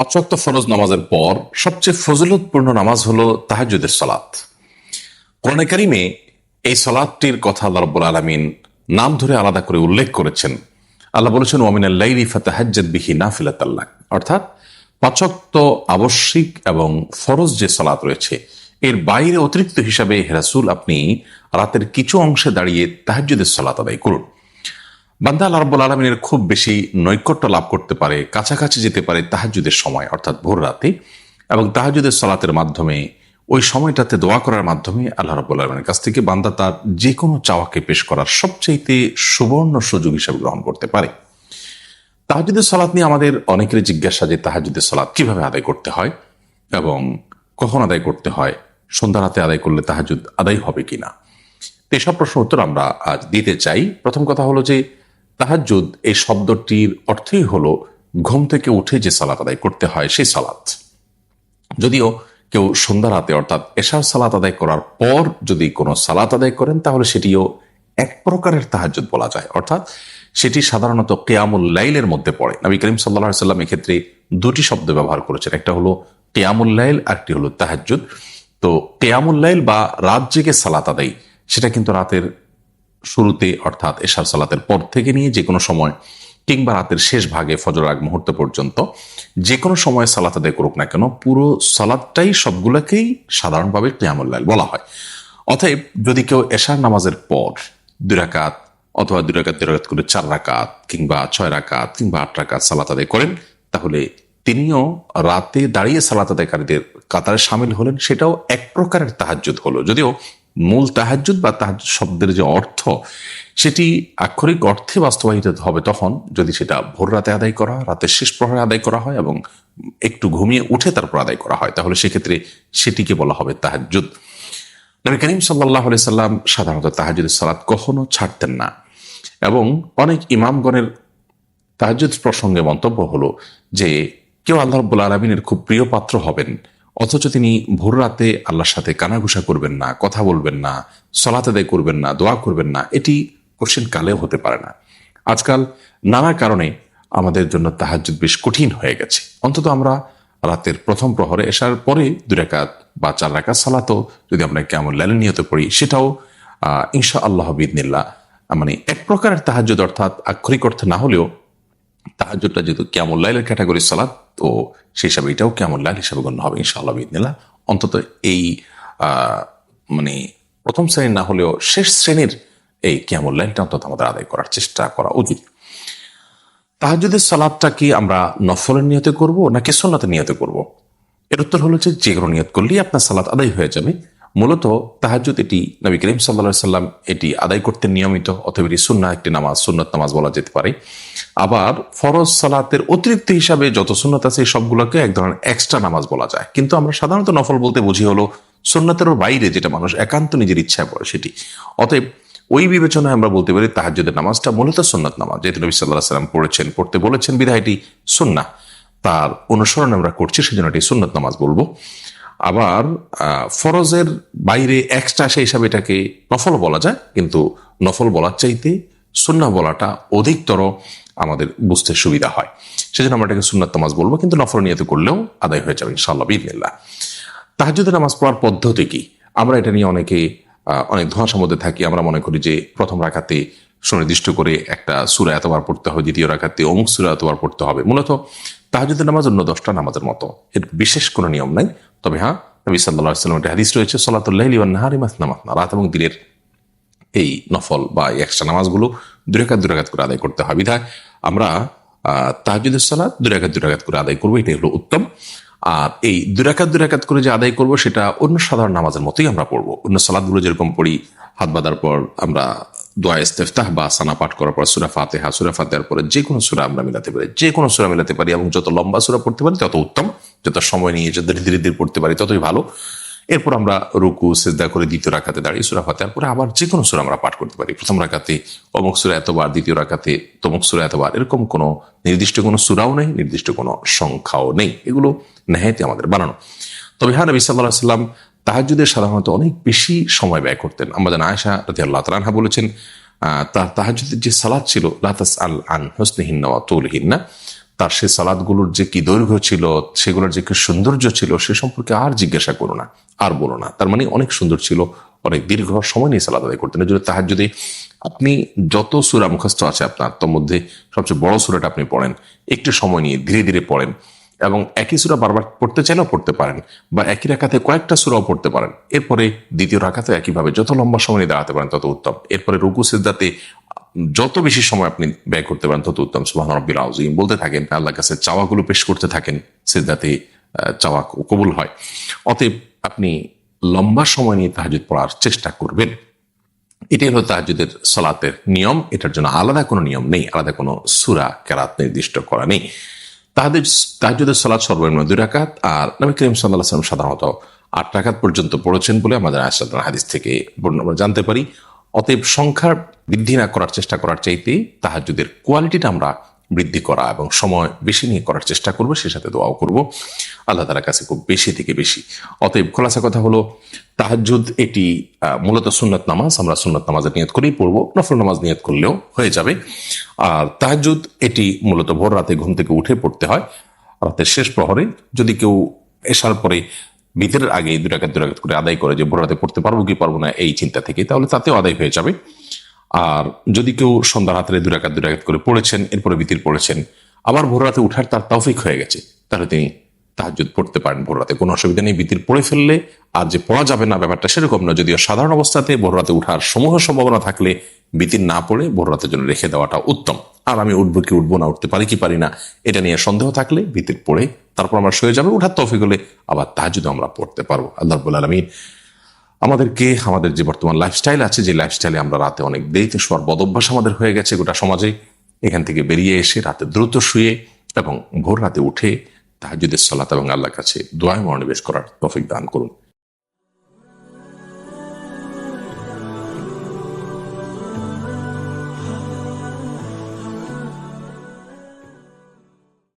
পাঁচক্ত ফরজ নামাজের পর সবচেয়ে ফজলতপূর্ণ নামাজ হলো তাহাজুদের সলাৎ কোরআনে কারিমে এই সলাদটির কথা আল্লাহ রব্বুল আলমিন নাম ধরে আলাদা করে উল্লেখ করেছেন। আল্লাহ বলেছেন ওমিন বিহি নাফিলাতাল্লাহ অর্থাৎ পাঁচক্ত আবশ্যিক এবং ফরজ যে সলাৎ রয়েছে, এর বাইরে অতিরিক্ত হিসাবে হেরাসুল আপনি রাতের কিছু অংশে দাঁড়িয়ে তাহাজ্জুদের সলাত আদায় করুন। বান্দা আল্লাহ রাব্বুল আলমিনের খুব বেশি নৈকট্য লাভ করতে পারে, কাছাকাছি যেতে পারে তাহাজুদের সময়, অর্থাৎ ভোর রাতে, এবং তাহাজুদের সলাতের মাধ্যমে, ওই সময়টাতে দোয়া করার মাধ্যমে আল্লাহ রাব্বুল আলমিনের কাছ থেকে বান্দা তার যে কোনো চাওয়াকে পেশ করার সবচাইতে সুবর্ণ সুযোগ হিসেবে গ্রহণ করতে পারে। তাহাজুদের সলাৎ নিয়ে আমাদের অনেকেরই জিজ্ঞাসা যে তাহাজুদের সলাৎ কীভাবে আদায় করতে হয়, এবং কখন আদায় করতে হয়, সন্ধ্যা রাতে আদায় করলে তাহাজুদ আদায় হবে কিনা? এসব প্রশ্ন উত্তর আমরা আজ দিতে চাই। প্রথম কথা হলো যে তাহাজুদ এই শব্দটির অর্থই হল ঘুম থেকে উঠে যে সালাত আদায় করতে হয় সেই সালাত। যদিও কেউ সন্ধ্যা রাতে অর্থাৎ এশার সালাত আদায় করার পর যদি কোনো সালাত আদায় করেন, তাহলে সেটিও এক প্রকারের তাহাজুদ বলা যায়। অর্থাৎ সেটি সাধারণত কেয়ামুল লাইলের মধ্যে পড়ে। নবী করিম সাল্লা সাল্লাম এক্ষেত্রে দুটি শব্দ ব্যবহার করেছেন। একটা হলো কেয়ামুল লাইল আরটি হলো তাহাজুদ তো কেয়ামুল লাইল বা রাত জেগে সালাত আদায়, সেটা কিন্তু রাতের শুরুতে, অর্থাৎ এশার সালাতের পর থেকে নিয়ে যে কোনো সময় কিংবা রাতের শেষ ভাগে ফজর আগ মুহূর্ত পর্যন্ত যে কোনো সময় সালাত আদায় করুক না কেন, পুরো সালাদটাই সবগুলোকেই সাধারণভাবে কিয়ামুল্লাইল বলা হয়। অতএব যদি কেউ এশার নামাজের পর দুই রাকাত অথবা দুই রাকাত দুই করে চার রাকাত কিংবা ছয় রাকাত কিংবা আট রাকাত সালাত আদায় করেন, তাহলে তিনিও রাতে দাঁড়িয়ে সালাত আদায়কারীদের কাতারে সামিল হলেন, সেটাও এক প্রকারের তাহাজ্জুদ হলো। যদিও মূল তাহাজ্জুদ বা তাহাজ শব্দের যে অর্থ, সেটি আক্ষরিক অর্থে বাস্তবায়িত হবে তখন যদি সেটা ভোর রাতে আদায় করা, রাতের শেষ প্রহরে আদায় করা হয় এবং একটু ঘুমিয়ে উঠে তারপর আদায় করা হয়, তাহলে সেক্ষেত্রে সেটিকে বলা হবে তাহাজ্জুদ। নবী করিম সাল্লাহ সাল্লাম সাধারণত তাহাজুদের সালাত কখনো ছাড়তেন না এবং অনেক ইমামগণের তাহাজুদ প্রসঙ্গে মন্তব্য হলো যে, কেউ আল্লাহ আলমিনের খুব প্রিয় পাত্র হবেন অথচ তিনি ভোর রাতে আল্লাহর সাথে কানাঘুষা করবেন না, কথা বলবেন না সলাত আদায় করবেন না, দোয়া করবেন না, এটি কোশ্চিন কালেও হতে পারে না। আজকাল নানা কারণে আমাদের জন্য তাহাজুদ বেশ কঠিন হয়ে গেছে। অন্তত আমরা রাতের প্রথম প্রহরে এসার পরে দু রাকাত বা চার রাকাত সালাতো যদি আমরা কেমন লাইলে নিয়ত পড়ি সেটাও ইনশা আল্লাহ বিদনিল্লা মানে এক প্রকারের তাহাজুদ অর্থাৎ আক্ষরিক অর্থে না হলেও তাহাজুদটা যেহেতু কেমন লাইলের ক্যাটাগরি সালাদ, তো সেই হিসাবে এটাও কেমন লাইল হিসাবে গণ্য হবে ইনশাআল্লাহ বিদনিল্লা অন্তত এই মানে প্রথম শ্রেণির না হলেও শেষ শ্রেণির এই কেমন লাইলটা অন্তত আমাদের আদায় করার চেষ্টা করা উচিত। তাহাজুদের সালাদটা কি আমরা নফলের নিয়তে করব নাকি সোনাতে নিয়তে করব? এর উত্তর হলো যে যে কোনো নিয়ত করলেই আপনার সালাদ আদায় হয়ে যাবে। মূলত তাহাজুদ এটি নবী করিম সাল্লা সাল্লাম এটি আদায় করতে নিয়মিত, অথবা এটি সুন্না একটি নামাজ, সুন্নত নামাজ বলা যেতে পারে। আবার ফরজ সালাতের অতিরিক্ত হিসাবে যত সুন্নত আছে, সবগুলোকে এক ধরনের এক্সট্রা নামাজ বলা যায়। কিন্তু আমরা সাধারণত নফল বলতে বুঝি হলো সুন্নতেরও বাইরে যেটা মানুষ একান্ত নিজের ইচ্ছায় পড়ে সেটি। অতএব ওই বিবেচনায় আমরা বলতে পারি তাহাজুদের নামাজটা মূলত সুন্নত নামাজ, যেহেতু নবী সাল্লাহ সাল্লাম পড়েছেন, পড়তে বলেছেন বিধায় এটি সুন্না তার অনুসরণ আমরা করছি, সেজন্য এটি সুন্নত নামাজ বলব। আবার ফরজের বাইরে এক্সট্রা সেই হিসাবে এটাকে নফল বলা যায়, কিন্তু নফল বলার চাইতে সুন্না বলাটা অধিকতর আমাদের বুঝতে সুবিধা হয়। সেজন্য আমরা এটাকে সুন্নাত নামাজ বলব, কিন্তু নফল নিয়ত করলেও আদায় হয়ে যাবে ইনশাল্লাহ বিদিল্লা তাহাজুদের নামাজ পড়ার পদ্ধতি কি? আমরা এটা নিয়ে অনেকে অনেক ধোঁয়াশার মধ্যে থাকি। আমরা মনে করি যে প্রথম রাখাতে সুনির্দিষ্ট করে একটা সুরা এতবার পড়তে হবে, দ্বিতীয় রাখাতে অমুক সুরা এতবার পড়তে হবে। মূলত তাহাজুদের নামাজ অন্য দশটা নামাজের মতো। এর বিশেষ কোনো নিয়ম নাই। তবে হ্যাঁ নবী সাল্লাহ সাল্লামের হাদিস রয়েছে সলাতুল্লাহ নাহারি মাসনা রাত এবং দিনের এই নফল বা একশা নামাজগুলো দুরাকাত দুরাকাত করে আদায় করতে হবে বিধায় আমরা তাহাজুদের সালাদ দুরাকাত দুরাকাত করে আদায় করব, এটাই হলো উত্তম। আর এই দুরাকাত দুরাকাত করে যে আদায় করব, সেটা অন্য সাধারণ নামাজের মতোই আমরা পড়ব। অন্য সালাদগুলো যেরকম পড়ি, হাত বাঁধার পর আমরা দোয়া ইস্তেফতাহ বা সানা পাঠ করার পর সুরা ফাতেহা, সুরা ফাতেহার পরে যে কোনো সুরা আমরা মিলাতে পারি, যে কোনো সুরা মিলাতে পারি এবং যত লম্বা সুরা পড়তে পারি তত উত্তম, যত সময় নিয়ে যত ধীরে ধীরে পড়তে পারি ততই ভালো। এরপর আমরা রুকু, সেজদা করে দ্বিতীয় রাখাতে দাঁড়িয়ে সুরা ফাতেহার পরে আবার যে কোনো সুরা আমরা পাঠ করতে পারি। প্রথম রাখাতে অমুক সুরা এতবার, দ্বিতীয় রাখাতে তমুক সুরা এতবার, এরকম কোনো নির্দিষ্ট কোনো সুরাও নেই, নির্দিষ্ট কোনো সংখ্যাও নেই। এগুলো নেহাইতে আমাদের বানানো। তবে হ্যাঁ নবী সাল্লাহ সাল্লাম তাহাজুদের সাধারণত অনেক বেশি সময় ব্যয় করতেন। আমাদের আয়সা রাজি আল্লাহ তালানহা বলেছেন তার তাহাজুদের যে সালাদ ছিল লাতাস আল আন হোসনেহিন্না তৌলহিন্না, তার সে সালাদগুলোর যে কি দৈর্ঘ্য ছিল, সেগুলোর যে কি সৌন্দর্য ছিল, সে সম্পর্কে আর জিজ্ঞাসা করো না, আর বলো না। তার মানে অনেক সুন্দর ছিল, অনেক দীর্ঘ সময় নিয়ে সালাদ আদায় করতেন। জন্য তাহার যদি আপনি যত সুরা মুখস্থ আছে আপনার, তোর মধ্যে সবচেয়ে বড় সুরাটা আপনি পড়েন, একটু সময় নিয়ে ধীরে ধীরে পড়েন। এবং একই সুরা বারবার পড়তে চাইলেও পড়তে পারেন বা একই রাখাতে কয়েকটা সুরাও পড়তে পারেন। এরপরে দ্বিতীয় রাখাতে একইভাবে যত লম্বা সময় দাঁড়াতে পারেন, তত উত্তম। এরপরে রুকু সিদ্ধাতে যত বেশি সময় আপনি ব্যয় করতে পারেন, তত উত্তম। সুবাহ রব্বিল আউজিম বলতে থাকেন, আল্লাহর কাছে চাওয়াগুলো পেশ করতে থাকেন সিদ্ধাতে চাওয়া কবুল হয়। অতএব আপনি লম্বা সময় নিয়ে তাহাজুদ পড়ার চেষ্টা করবেন। এটাই হলো তাহাজুদের সলাতের নিয়ম। এটার জন্য আলাদা কোনো নিয়ম নেই, আলাদা কোনো সুরা কেরাত নির্দিষ্ট করা নেই। তাহাদের তাহাজুদের সালাদ সর্বনিম্ন দুই রাকাত আর নবী করিম সাল্লাহ সাধারণত আট রাকাত পর্যন্ত পড়েছেন বলে আমাদের আসাদ হাদিস থেকে আমরা জানতে পারি। অতএব সংখ্যার বৃদ্ধি না করার চেষ্টা করার চাইতে তাহাজুদের কোয়ালিটিটা আমরা বৃদ্ধি করা এবং সময় বেশি নিয়ে করার চেষ্টা করব সে সাথে দোয়াও করব। আল্লাহ তালার কাছে খুব বেশি থেকে বেশি। অতএব খোলাসা কথা হলো তাহাজুদ এটি মূলত সুন্নত নামাজ, আমরা সুন্নত নামাজের নিয়ত করেই পড়ব, নফল নামাজ নিয়ত করলেও হয়ে যাবে। আর তাহাজুদ এটি মূলত ভোর রাতে ঘুম থেকে উঠে পড়তে হয়, রাতের শেষ প্রহরে। যদি কেউ এসার পরে ভিতরের আগে দু টাকা দু টাকা করে আদায় করে যে ভোর রাতে পড়তে পারব কি পারব না, এই চিন্তা থেকে তাহলে তাতেও আদায় হয়ে যাবে। আর যদি কেউ সন্ধ্যা রাত্রে দু রাকাত দু রাকাত করে পড়েছেন এরপরে বিতির পড়েছেন, আবার ভোর রাতে উঠার তার তৌফিক হয়ে গেছে, তাহলে তিনি তাহাজুদ পড়তে পারেন ভোর রাতে। কোনো অসুবিধা নেই, বিতির পড়ে ফেললে আর যে পড়া যাবে না, ব্যাপারটা সেরকম না যদিও সাধারণ অবস্থাতে ভোর রাতে উঠার সমূহ সম্ভাবনা থাকলে বিতির না পড়ে ভোর রাতের জন্য রেখে দেওয়াটা উত্তম। আর আমি উঠবো কি উঠবো না, উঠতে পারি কি পারি না, এটা নিয়ে সন্দেহ থাকলে বিতির পড়ে তারপর আমরা শুয়ে যাবে, উঠার তৌফিক হলে আবার তাহাজুদ আমরা পড়তে পারব। আল্লাহ আলমিন আমাদেরকে আমাদের যে বর্তমান লাইফস্টাইল আছে, যে লাইফস্টাইলে আমরা রাতে অনেক দেরিতে শোয়ার বদভ্যাস আমাদের হয়ে গেছে গোটা সমাজে, এখান থেকে বেরিয়ে এসে রাতে দ্রুত শুয়ে এবং ভোর রাতে উঠে তাহাজুদের সলাত এবং আল্লাহর কাছে দোয়ায় মনোনিবেশ করার তফিক দান করুন।